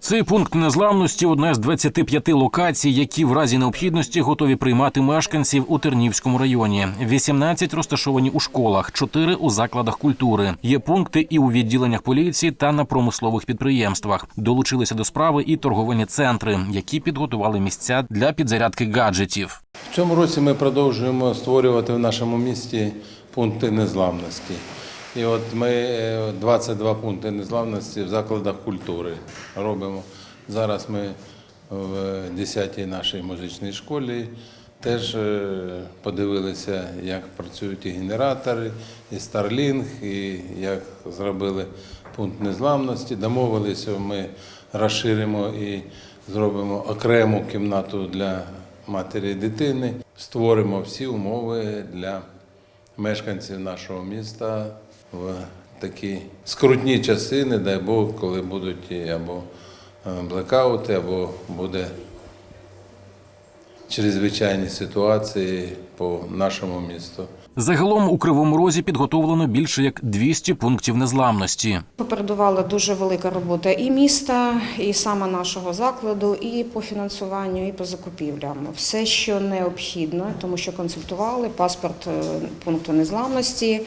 Цей пункт незламності одна з 25 локацій, які в разі необхідності готові приймати мешканців у Тернівському районі. 18 розташовані у школах, 4 у закладах культури. Є пункти і у відділеннях поліції та на промислових підприємствах. Долучилися до справи і торговельні центри, які підготували місця для підзарядки гаджетів. В цьому році ми продовжуємо створювати в нашому місті пункти незламності. І от ми е, 22 пункти незламності в закладах культури робимо. Зараз ми в 10-й нашій музичній школі теж е, подивилися, як працюють і генератори, і Starlink, і як зробили пункт незламності. Домовилися, ми розширимо і зробимо окрему кімнату для матері і дитини, створимо всі умови для мешканців нашого міста в такі скрутні часи, не дай Бог, коли будуть або е, блекаути, або буде чрезвичайні ситуації по нашому місту. Загалом у кривому розі підготовлено більше як 200 пунктів незламності. Попередувала дуже велика робота і міста, і саме нашого закладу, і по фінансуванню, і по закупівлям. Все, що необхідно, тому що консультували паспорт е, пункту незламності.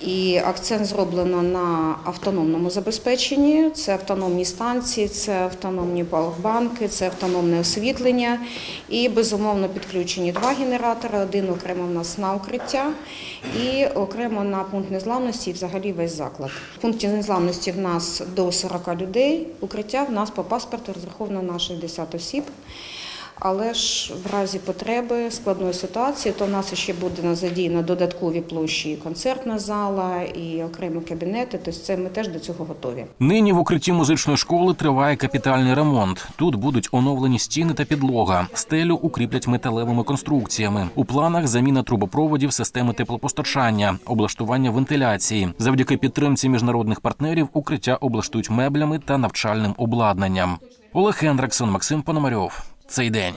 І акцент зроблено на автономному забезпеченні. Це автономні станції, це автономні павербанки, це автономне освітлення. І безумовно підключені два генератори. Один окремо в нас на укриття, і окремо на пункт незламності, і взагалі весь заклад. В пункті незламності в нас до 40 людей. Укриття в нас по паспорту розраховано на 60 осіб. Але ж в разі потреби складної ситуації, то в нас ще буде задіяно додаткові площі, і концертна зала, і окремі кабінети. Тобто це ми теж до цього готові. Нині в укритті музичної школи триває капітальний ремонт. Тут будуть оновлені стіни та підлога. Стелю укріплять металевими конструкціями. У планах заміна трубопроводів системи теплопостачання, облаштування вентиляції. Завдяки підтримці міжнародних партнерів укриття облаштують меблями та навчальним обладнанням. Олег Хендриксон, Максим Пономарьов. Цей день.